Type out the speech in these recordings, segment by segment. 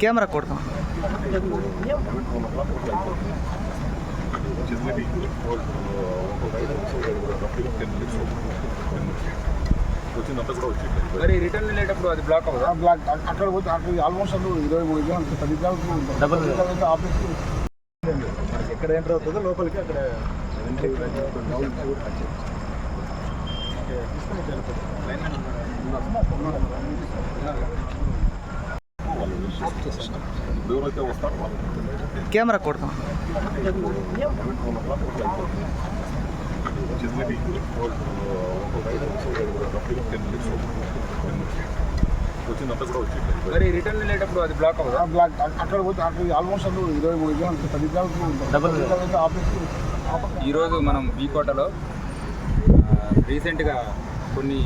Camera కొడతాం వచ్చిందంతా కూడా వచ్చింది మరి రిటర్న్ వెళ్ళేటప్పుడు అది బ్లాక్ అవుదా బ్లాక్ అక్కడ పోతే అక్కడ ఆల్మోస్ట్ అందులో ఇరవై మూడు కిలోమీటర్లు పది కిలోమీటర్లు. కిలోమీటర్లు ఆఫీస్ మనకి ఎక్కడ ఎంటర్ అవుతుందో లోపలికి అక్కడ ఎంట్రీ వాళ్ళు కెమెరా కొడతాం. మరి రిటర్న్ వెళ్ళేటప్పుడు అది బ్లాక్ అవుదా బ్లాక్ అక్కడ పోతే అక్కడ ఆల్మోస్ట్ అందులో ఇరవై మూడు పది ఆఫీస్ ఈరోజు మనం బీకోటలో రీసెంట్గా కొన్ని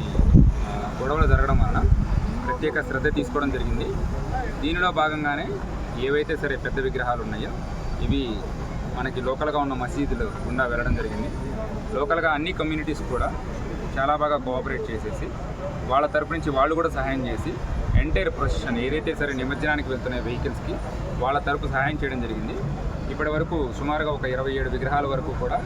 గొడవలు జరగడం వలన ప్రత్యేక శ్రద్ధ తీసుకోవడం జరిగింది. దీనిలో భాగంగానే ఏవైతే సరే పెద్ద విగ్రహాలు ఉన్నాయో ఇవి మనకి లోకల్గా ఉన్న మసీదులు గుండా వెళ్ళడం జరిగింది. లోకల్గా అన్ని కమ్యూనిటీస్ కూడా చాలా బాగా కోఆపరేట్ చేసేసి వాళ్ళ తరపు నుంచి వాళ్ళు కూడా సహాయం చేసి ఎంటైర్ ప్రొసెషన్ ఏదైతే సరే నిమజ్జనానికి వెళ్తున్న వెహికల్స్కి వాళ్ళ తరపు సహాయం చేయడం జరిగింది. ఇప్పటి వరకు సుమారుగా ఒక ఇరవై ఏడు విగ్రహాల వరకు కూడా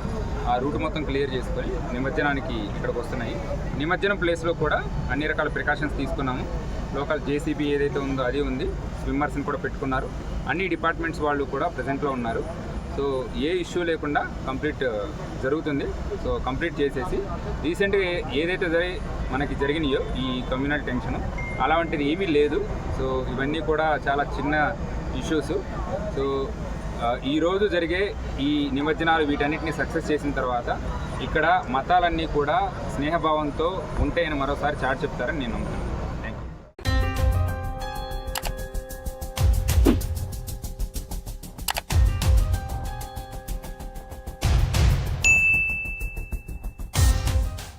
ఆ రూట్ మొత్తం క్లియర్ చేసుకొని నిమజ్జనానికి ఇక్కడికి వస్తున్నాయి. నిమజ్జనం ప్లేస్లో కూడా అన్ని రకాల ప్రికాషన్స్ తీసుకున్నాము. లోకల్ జేసీబీ ఏదైతే ఉందో అది ఉంది. స్విమ్మర్స్ని కూడా పెట్టుకున్నారు. అన్ని డిపార్ట్మెంట్స్ వాళ్ళు కూడా ప్రజెంట్లో ఉన్నారు. సో ఏ ఇష్యూ లేకుండా కంప్లీట్ జరుగుతుంది. సో కంప్లీట్ చేసేసి రీసెంట్గా ఏదైతే జరి మనకి జరిగినాయో ఈ కమ్యూనల్ టెన్షన్ అలాంటిది ఏమీ లేదు. సో ఇవన్నీ కూడా చాలా చిన్న ఇష్యూస్ సో ఈరోజు ఈ రోజు జరిగే ఈ నిమజ్జనాలు వీటన్నిటిని సక్సెస్ చేసిన తర్వాత ఇక్కడ మతాలన్నీ కూడా స్నేహభావంతో ఉంటాయని మరోసారి చాటి చెప్తారని నేను నమ్ముతున్నాను.